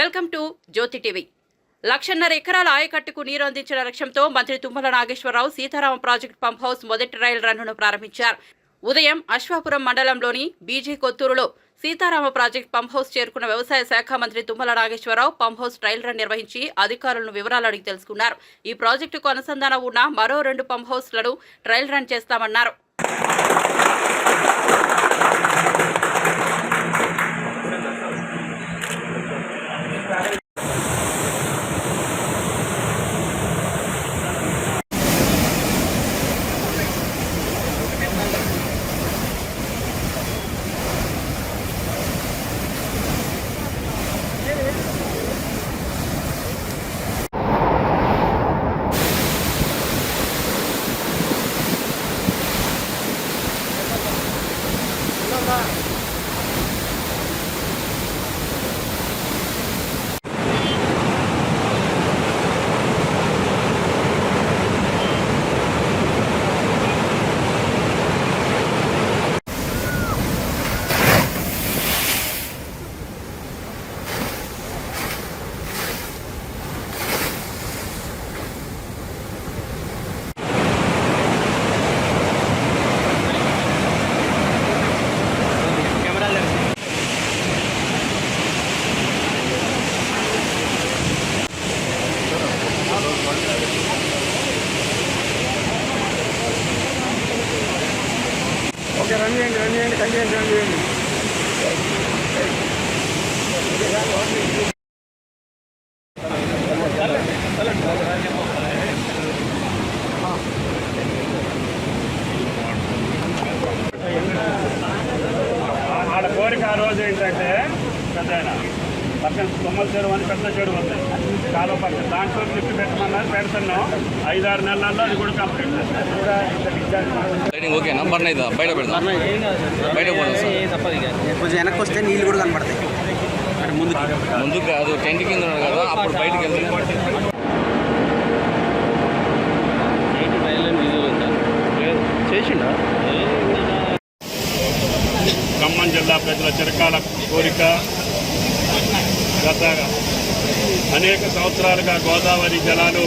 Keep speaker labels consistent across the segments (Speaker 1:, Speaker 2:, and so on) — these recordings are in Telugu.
Speaker 1: Welcome to Jyothi TV. లక్షన్నర ఎకరాల ఆయకట్టుకు నీరు అందించిన లక్ష్యంతో మంత్రి Tummala Nageswararao Sitarama project pump house మొదటి రైలు రన్నును ప్రారంభించారు. ఉదయం అశ్వాపురం మండలంలోని బీజీ కొత్తూరులో సీతారామ ప్రాజెక్టు పంప్ హౌస్ చేరుకున్న వ్యవసాయ శాఖ మంత్రి Tummala Nageswararao pump house trial run నిర్వహించి అధికారులను వివరాలు అడిగి తెలుసుకున్నారు. ఈ ప్రాజెక్టుకు అనుసంధానం ఉన్న మరో రెండు పంప్ హౌస్లను ట్రయల్ రన్ చేస్తామన్నారు.
Speaker 2: రన్ చేయండి కోరిక ఆ రోజు ఏంటంటే పెద్ద ఆయన పక్కన తొమ్మల చెరువు అని పెద్ద చెరువు ఉంది. కాలువ పక్కన. దాంట్లో లిఫ్ట్ పెట్టమన్నారు పెడుతున్నాం. ఐదారు నెలల్లో అది కూడా కంప్లీట్ చేస్తాం కూడా
Speaker 3: లైటింగ్ ఓకేనా బర్న్ అవుతుందా బయట పెడదాం. బయట పోదాం సార్.
Speaker 4: కొంచెం వెనక్కి వస్తే నీళ్ళు కూడా కనపడతాయి అంటే ముందుకి.
Speaker 3: కాదు టెంట్ కింద ఉన్నాడు కదా అప్పుడు బయటకు వెళ్తే
Speaker 4: చేసిండా?
Speaker 2: ఖమ్మం జిల్లా ప్రజల చిరకాల కోరిక గత అనేక సంవత్సరాలుగా గోదావరి జలాలు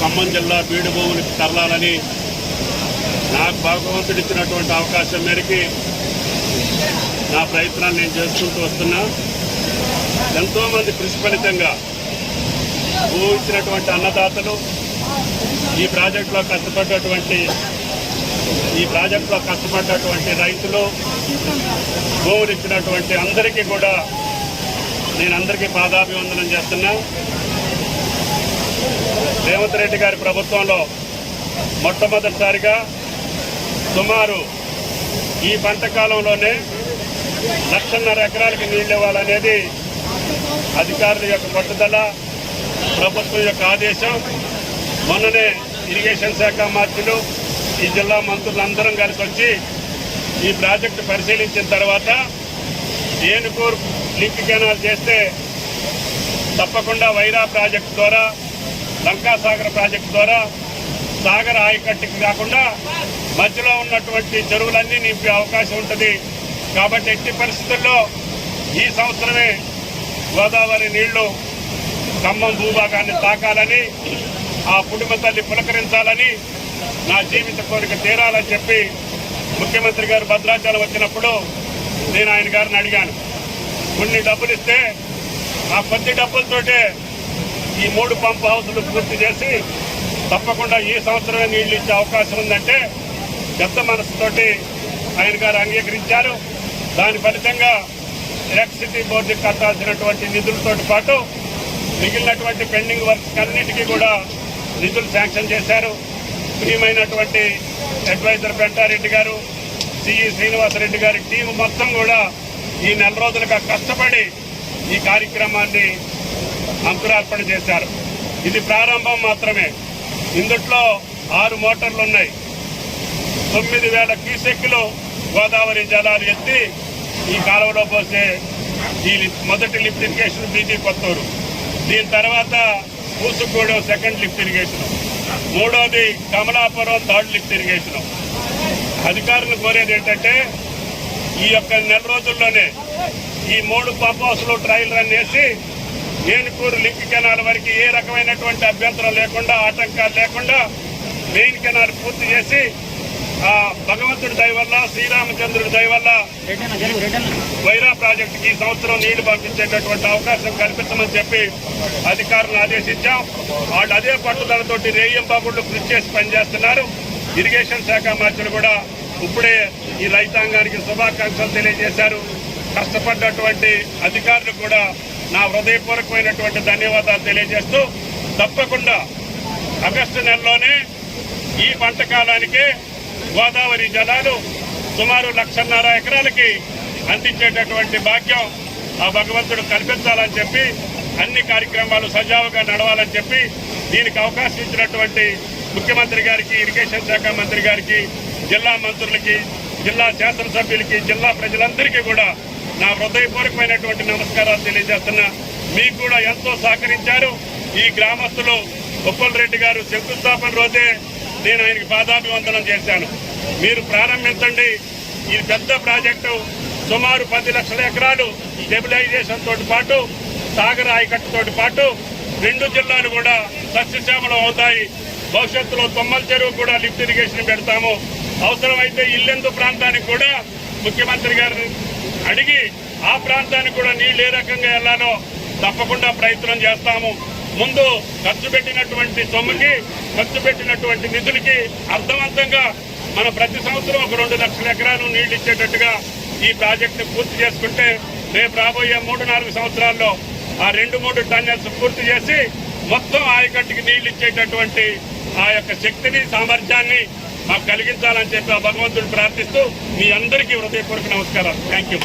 Speaker 2: ఖమ్మం జిల్లా బీడు భూములకు తరలాలని నాకు భగవంతుడు ఇచ్చినటువంటి అవకాశం మేరకి నా ప్రయత్నాన్ని నేను చేసుకుంటూ వస్తున్నా. ఎంతోమంది కృషి ఫలితంగా అన్నదాతలు ఈ ప్రాజెక్టులో కష్టపడ్డటువంటి ఈ ప్రాజెక్టులో కష్టపడ్డటువంటి రైతులు గోవులిచ్చినటువంటి ఇచ్చినటువంటి అందరికీ కూడా నేను అందరికీ పాదాభివందనం చేస్తున్నా. రేవంత్ రెడ్డి గారి ప్రభుత్వంలో మొట్టమొదటిసారిగా సుమారు ఈ పంటకాలంలోనే లక్షన్నర ఎకరాలకి నీళ్ళు ఇవ్వాలనేది అధికారుల యొక్క పట్టుదల ప్రభుత్వం యొక్క ఆదేశం. మొన్ననే ఇరిగేషన్ శాఖ మంత్రులు ఈ జిల్లా మంత్రులందరం కలిసి వచ్చి ఈ ప్రాజెక్టు పరిశీలించిన తర్వాత ఏనుకూరు లింక్ కెనాల్ చేస్తే తప్పకుండా వైరా ప్రాజెక్టు ద్వారా లంకాసాగర్ ప్రాజెక్టు ద్వారా సాగర్ ఆయకట్టుకి కాకుండా మధ్యలో ఉన్నటువంటి చెరువులన్నీ నింపే అవకాశం ఉంటుంది. కాబట్టి ఎట్టి పరిస్థితుల్లో ఈ సంవత్సరమే గోదావరి నీళ్ళు ఖమ్మం భూభాగాన్ని తాకాలని ఆ పుడిమ తల్లి పులకరించాలని నా జీవిత కోరిక తీరాలని చెప్పి ముఖ్యమంత్రి గారు భద్రాచలం వచ్చినప్పుడు నేను ఆయన గారిని అడిగాను. కొన్ని డబ్బులు ఇస్తే ఆ కొద్ది డబ్బులతోటే ఈ మూడు పంప్ హౌసులు పూర్తి చేసి తప్పకుండా ఈ సంవత్సరమే నీళ్ళు ఇచ్చే అవకాశం ఉందంటే పెద్ద మనసుతోటి ఆయన గారు అంగీకరించారు. దాని ఫలితంగా ఎలక్ట్రిసిటీ బోర్డుకి కట్టాల్సినటువంటి నిధులతో పాటు మిగిలినటువంటి పెండింగ్ వర్క్స్ అన్నిటికీ కూడా నిధులు శాంక్షన్ చేశారు. ప్రియమైనటువంటి అడ్వైజర్ పెంటారెడ్డి గారు సిఈ శ్రీనివాసరెడ్డి గారి టీం మొత్తం కూడా ఈ నెల రోజులుగా కష్టపడి ఈ కార్యక్రమాన్ని అంకురార్పణ చేశారు. ఇది ప్రారంభం మాత్రమే. ఇందుట్లో ఆరు మోటార్లు ఉన్నాయి. తొమ్మిది వేల క్యూసెక్లు గోదావరి జలాలు ఎత్తి ఈ కాలువలో పోసే ఈ మొదటి లిఫ్ట్ ఇరిగేషన్ బీజీ కొత్తూరు. దీని తర్వాత పూసుగూడెం సెకండ్ లిఫ్ట్ ఇరిగేషన్. మూడోది కమలాపురం థర్డ్ లిఫ్ట్ ఇరిగేషన్. అధికారులు కోరేది ఏంటంటే ఈ యొక్క నెల రోజుల్లోనే ఈ మూడు పంప్ హౌస్లో ట్రయల్ రన్ చేసి ఏనుకూరు లింక్ కెనాల్ వరకు ఏ రకమైనటువంటి అభ్యంతరం లేకుండా ఆటంకాలు లేకుండా మెయిన్ కెనాల్ పూర్తి చేసి ఆ భగవంతుడి దయ వల్ల శ్రీరామచంద్రుడి దయ వల్ల వైరా ప్రాజెక్టుకి ఈ సంవత్సరం నీళ్ళు పంపించేటటువంటి అవకాశం కల్పించమని చెప్పి అధికారులను ఆదేశించాం. వాళ్ళు అదే పట్టుదలతోటి రేయం బాబుళ్ళు కృషి చేసి పనిచేస్తున్నారు. ఇరిగేషన్ శాఖ మంత్రులు కూడా ఇప్పుడే ఈ రైతాంగానికి శుభాకాంక్షలు తెలియజేశారు. కష్టపడ్డటువంటి అధికారులు కూడా నా హృదయపూర్వకమైనటువంటి ధన్యవాదాలు తెలియజేస్తూ తప్పకుండా ఆగస్టు నెలలోనే ఈ పంటకాలానికి గోదావరి జలాలు సుమారు లక్షన్నర ఎకరాలకి అందించేటటువంటి భాగ్యం ఆ భగవంతుడు కల్పించాలని చెప్పి అన్ని కార్యక్రమాలు సజావుగా నడవాలని చెప్పి దీనికి అవకాశం ఇచ్చినటువంటి ముఖ్యమంత్రి గారికి ఇరిగేషన్ శాఖ మంత్రి గారికి జిల్లా మంత్రులకి జిల్లా శాసనసభ్యులకి జిల్లా ప్రజలందరికీ కూడా నా హృదయపూర్వకమైనటువంటి నమస్కారాలు తెలియజేస్తున్నా. మీకు కూడా ఎంతో సహకరించారు. ఈ గ్రామస్తులు ఉప్పల్ రెడ్డి గారు శంకుస్థాపన రోజే నేను ఆయనకి పాదాభివందనం చేశాను. మీరు ప్రారంభించండి. ఈ పెద్ద ప్రాజెక్టు సుమారు పది లక్షల ఎకరాలు స్టెబిలైజేషన్ తోటి పాటు సాగర్ ఆయకట్టుతోటి పాటు రెండు జిల్లాలు కూడా సస్యశ్యామలం అవుతాయి. భవిష్యత్తులో తొమ్మల చెరువు కూడా లిఫ్ట్ ఇరిగేషన్ పెడతాము. అవసరమైతే ఇల్లెందు ప్రాంతానికి కూడా ముఖ్యమంత్రి గారు అడిగి ఆ ప్రాంతానికి కూడా నీళ్ళు ఏ రకంగా వెళ్ళాలో తప్పకుండా ప్రయత్నం చేస్తాము. ముందు ఖర్చు పెట్టినటువంటి సొమ్ముకి ఖర్చు పెట్టినటువంటి నిధులకి అర్థవంతంగా మన ప్రతి సంవత్సరం ఒక రెండు లక్షల ఎకరాలు నీళ్ళు ఇచ్చేటట్టుగా ఈ ప్రాజెక్టు పూర్తి చేసుకుంటే రేపు రాబోయే మూడు నాలుగు సంవత్సరాల్లో ఆ రెండు మూడు టన్నెల్స్ పూర్తి చేసి మొత్తం ఆయకట్టుకి నీళ్ళు ఇచ్చేటటువంటి ఆ యొక్క శక్తిని సామర్థ్యాన్ని మాకు కలిగించాలని చెప్పి ఆ భగవంతుడు ప్రార్థిస్తూ మీ అందరికీ హృదయపూర్వక నమస్కారాలు. Thank you